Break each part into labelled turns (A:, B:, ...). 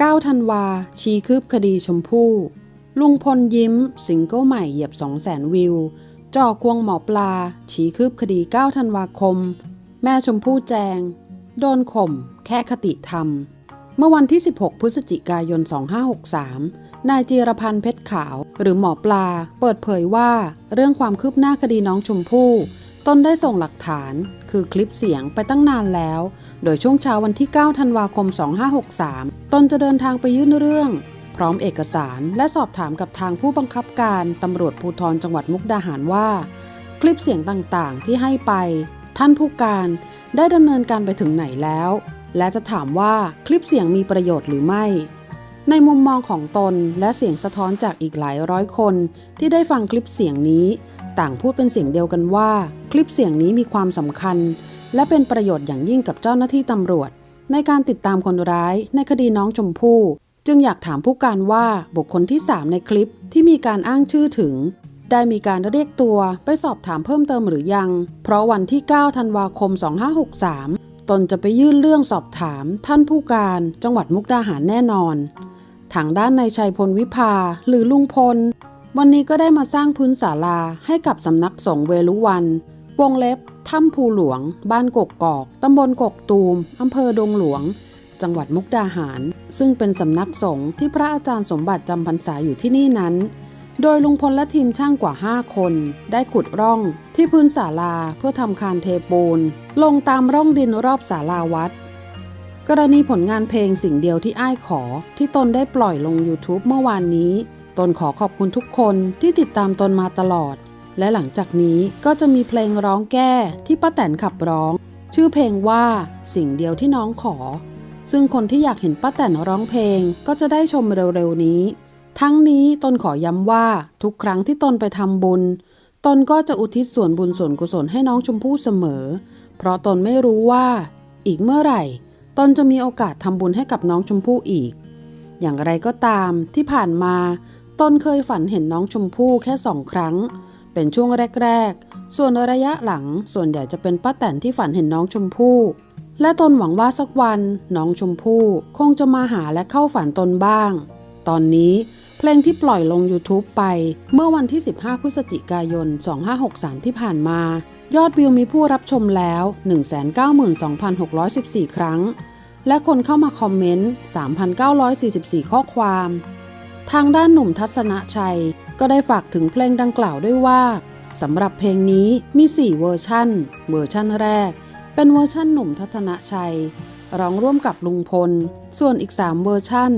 A: 9ธันวา ชี้คืบคดีชมพู่ ลุงพลยิ้ม สิงเกิลใหม่เหยียบ 200,000วิว จ่อควงหมอปลา ชี้คืบคดี 9 ธันวาคม แม่ชมพู่แจง โดนข่ม แค่คติธรรม เมื่อวันที่ 16 พฤศจิกายน 2563 นายจีรพันธ์เพชรขาว หรือหมอปลา เปิดเผยว่า เรื่องความคืบหน้าคดีน้องชมพู่ ตนได้ส่งหลักฐาน คือคลิปเสียงไปตั้งนานแล้ว โดยช่วงเช้าวันที่ 9 ธันวาคม 2563ตนจะเดินทางไปยื่นเรื่อง พร้อมเอกสารและสอบถามกับทางผู้บังคับการตำรวจภูธรจังหวัดมุกดาหารว่า คลิปเสียงต่างๆ ที่ให้ไป ท่านผู้การได้ดำเนินการไปถึงไหนแล้ว และจะถามว่าคลิปเสียงมีประโยชน์หรือไม่ ในมุมมองของตนและเสียงสะท้อนจากอีกหลายร้อยคน ที่ได้ฟังคลิปเสียงนี้ ต่างพูดเป็นเสียงเดียวกันว่า คลิปเสียงนี้มีความสำคัญ และเป็นประโยชน์อย่างยิ่งกับเจ้าหน้าที่ตำรวจ ในการติดตามคนร้ายในคดีน้องชมพู่จึงอยากถามผู้การว่าบุคคลที่ 3 ในคลิปที่มีการอ้างชื่อถึง ได้มีการเรียกตัวไปสอบถามเพิ่มเติมหรือยัง เพราะวันที่ 9 ธันวาคม 2563 ตนจะไปยื่นเรื่องสอบถาม ท่านผู้การ จังหวัดมุกดาหารแน่นอน ทางด้านนายชัยพลวิภาหรือลุงพล วันนี้ก็ได้มาสร้างพื้นศาลาให้กับสำนักสงฆ์เวลุวัน วงเล็บถ้ำภูหลวง บ้านกกกอก ตำบลกกตูมอำเภอดงหลวง จังหวัดมุกดาหาร ซึ่งเป็นสำนักสงฆ์ที่พระอาจารย์สมบัติจำพรรษาอยู่ที่นี่นั้น โดยลุงพลและทีมช่างกว่า 5 คน ได้ขุดร่องที่พื้นศาลาเพื่อทำคานเทปูน ลงตามร่องดินรอบศาลาวัด กรณีผลงานเพลงสิ่งเดียวที่อ้ายขอ ที่ตนได้ปล่อยลง YouTube เมื่อวานนี้ ตนขอขอบคุณทุกคนที่ติดตามตนมาตลอด และหลังจากนี้ก็จะมีเพลงร้องแก้ที่ป้าแตนขับร้อง ชื่อเพลงว่าสิ่งเดียวที่น้องขอ ซึ่งคนที่อยากเห็นป้าแตนร้องเพลงก็จะได้ชมเร็วๆนี้ ทั้งนี้ตนขอย้ำว่าทุกครั้งที่ตนไปทำบุญ ตนก็จะอุทิศส่วนบุญส่วนกุศลให้น้องชมพู่เสมอ เพราะตนไม่รู้ว่า อีกเมื่อไหร่ ตนจะมีโอกาสทำบุญให้กับน้องชมพู่อีก อย่างไรก็ตามที่ผ่านมาตนเคยฝันเห็นน้องชมพู่แค่สองครั้ง เป็นช่วงแรก ๆ ส่วนระยะหลังส่วนใหญ่จะเป็นป้าแตนที่ฝันเห็นน้องชมพู่ และตนหวังว่าสักวันน้องชมพู่คงจะมาหาและเข้าฝันตนบ้าง ตอนนี้ เพลงที่ปล่อยลง YouTube ไป เมื่อวันที่ 15 พฤศจิกายน 2563 ที่ผ่านมา ยอดวิวมีผู้รับชมแล้ว 192,614 ครั้ง และคนเข้ามาคอมเมนต์ 3,944 ข้อความ ทางด้านหนุ่มทัศนชัย ก็ได้ฝากถึงเพลงดังกล่าวด้วยว่าสำหรับเพลงนี้มี 4 เวอร์ชั่นเวอร์ชั่นแรก เป็นเวอร์ชั่นหนุ่มทัศนชัย ร้องร่วมกับลุงพล ส่วนอีก 3 เวอร์ชั่น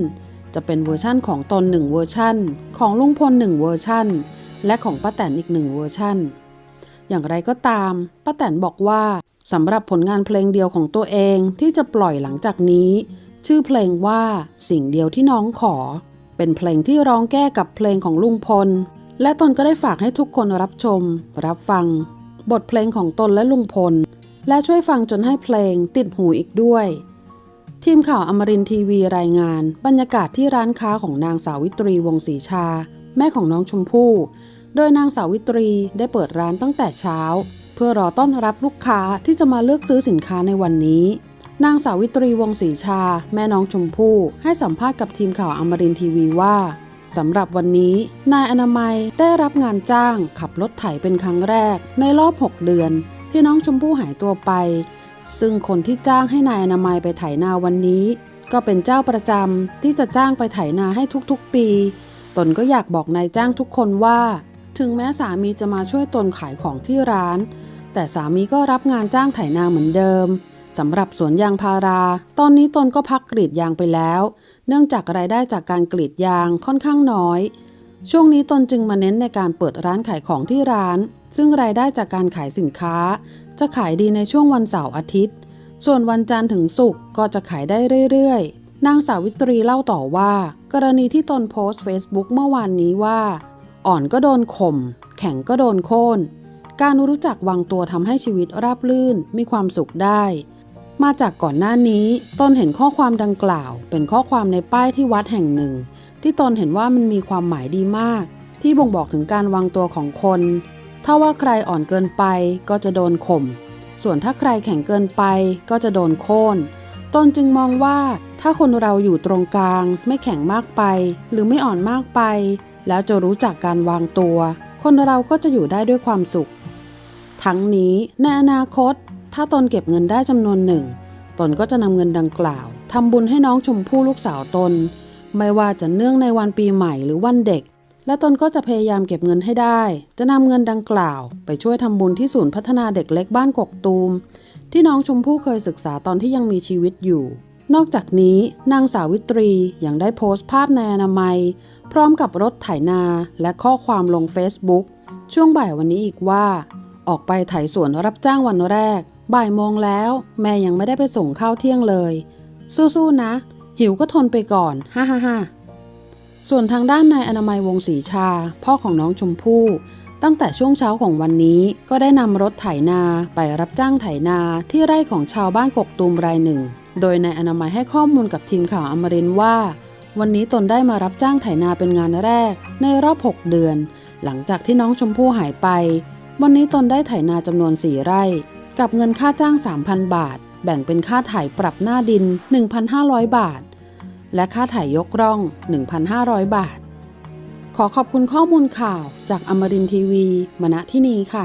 A: จะเป็นเวอร์ชั่นของตน1เวอร์ชั่น ของลุงพล1เวอร์ชั่น และของป้าแตนอีก1เวอร์ชั่น อย่างไรก็ตามป้าแตนบอกว่าสำหรับผลงานเพลงเดียวของตัวเองที่จะปล่อยหลังจากนี้ ชื่อเพลงว่าสิ่งเดียวที่น้องขอ เป็นเพลงที่ร้องแก้กับเพลงของลุงพล และตนก็ได้ฝากให้ทุกคนรับชม รับฟัง บทเพลงของตนและลุงพล และช่วยฟังจนให้เพลงติดหูอีกด้วย ทีมข่าวอมรินทีวีรายงาน บรรยากาศที่ร้านค้าของนางสาวิตรีวงศรีชา แม่ของน้องชมพู่ โดยนางสาวิตรีได้เปิดร้านตั้งแต่เช้า เพื่อรอต้อนรับลูกค้าที่จะมาเลือกซื้อสินค้าในวันนี้ นางสาวิตรีวงศรีชา แม่น้องชมพู่ ให้สัมภาษณ์กับทีมข่าวอมรินทีวีว่าสำหรับวันนี้ นายอนามัยได้รับงานจ้าง ขับรถไถเป็นครั้งแรก ในรอบ 6 เดือน ที่น้องชมพู่หายตัวไป ซึ่งคนที่จ้างให้นายอนามัยไปไถนาวันนี้ ก็เป็นเจ้าประจำที่จะจ้างไปไถนาให้ทุกๆปี ตนก็อยากบอกนายจ้างทุกคนว่า ถึงแม้สามีจะมาช่วยตนขายของที่ร้าน แต่สามีก็รับงานจ้างไถนาเหมือนเดิมสำหรับสวนยางพารา ตอนนี้ตนก็พักกรีดยางไปแล้ว เนื่องจากรายได้จากการกรีดยางค่อนข้างน้อย ช่วงนี้ตนจึงมาเน้นในการเปิดร้านขายของที่ร้าน ซึ่งรายได้จากการขายสินค้า จะขายดีในช่วงวันเสาร์อาทิตย์ ส่วนวันจันทร์ถึงศุกร์ก็จะขายได้เรื่อยๆ นางสาวิตรีเล่าต่อว่า กรณีที่ตนโพสต์ Facebook เมื่อวานนี้ว่า อ่อนก็โดนข่ม แข็งก็โดนโค่นการรู้จักวางตัวทำให้ชีวิตราบลื่นมีความสุขได้ มาจากก่อนหน้านี้ตนเห็นข้อความดังกล่าว เป็นข้อความในป้ายที่วัดแห่งหนึ่ง ที่ตนเห็นว่ามันมีความหมายดีมาก ที่บ่งบอกถึงการวางตัวของคน ถ้าว่าใครอ่อนเกินไปก็จะโดนข่ม ส่วนถ้าใครแข็งเกินไปก็จะโดนโค่นตนจึงมองว่าถ้าคนเราอยู่ตรงกลาง ไม่แข็งมากไป หรือไม่อ่อนมากไป แล้วจะรู้จักการวางตัว คนเราก็จะอยู่ได้ด้วยความสุข ทั้งนี้ในอนาคต ถ้าตนเก็บเงินได้จำนวนหนึ่ง ตนก็จะนำเงินดังกล่าวทำบุญให้น้องชมพู่ลูกสาวตน ไม่ว่าจะเนื่องในวันปีใหม่หรือวันเด็ก และตนก็จะพยายามเก็บเงินให้ได้ จะนำเงินดังกล่าว ไปช่วยทำบุญที่ศูนย์พัฒนาเด็กเล็กบ้านกกตูม ที่น้องชมพู่เคยศึกษาตอนที่ยังมีชีวิตอยู่ นอกจากนี้นางสาวิตรียังได้โพสต์ภาพในอนามัย พร้อมกับรถไถนาและข้อความลง Facebook ช่วงบ่ายวันนี้อีกว่า ออกไปไถสวนรับจ้างวันแรก บ่ายโมงแล้ว แม่ยังไม่ได้ไปส่งข้าวเที่ยงเลย สู้ๆนะ หิวก็ทนไปก่อน ฮ่าฮ่าฮ่า ส่วนทางด้านนายอนามัยวงศรีชา พ่อของน้องชมพู่ ตั้งแต่ช่วงเช้าของวันนี้ก็ได้นำรถไถนาไปรับจ้างไถนาที่ไร่ของชาวบ้านกกตูมรายหนึ่ง โดยนายอนามัยให้ข้อมูลกับทีมข่าวอมรินว่า วันนี้ตนได้มารับจ้างไถนาเป็นงานแรก ในรอบ 6 เดือน หลังจากที่น้องชมพู่หายไป วันนี้ตนได้ไถนาจำนวน4ไร่ กับเงินค่าจ้าง 3,000 บาท แบ่งเป็นค่าไถปรับหน้าดิน 1,500 บาท และค่าถ่ายยกร่อง 1,500 บาท ขอขอบคุณข้อมูลข่าวจากอมรินทีวี มณที่นี้ค่ะ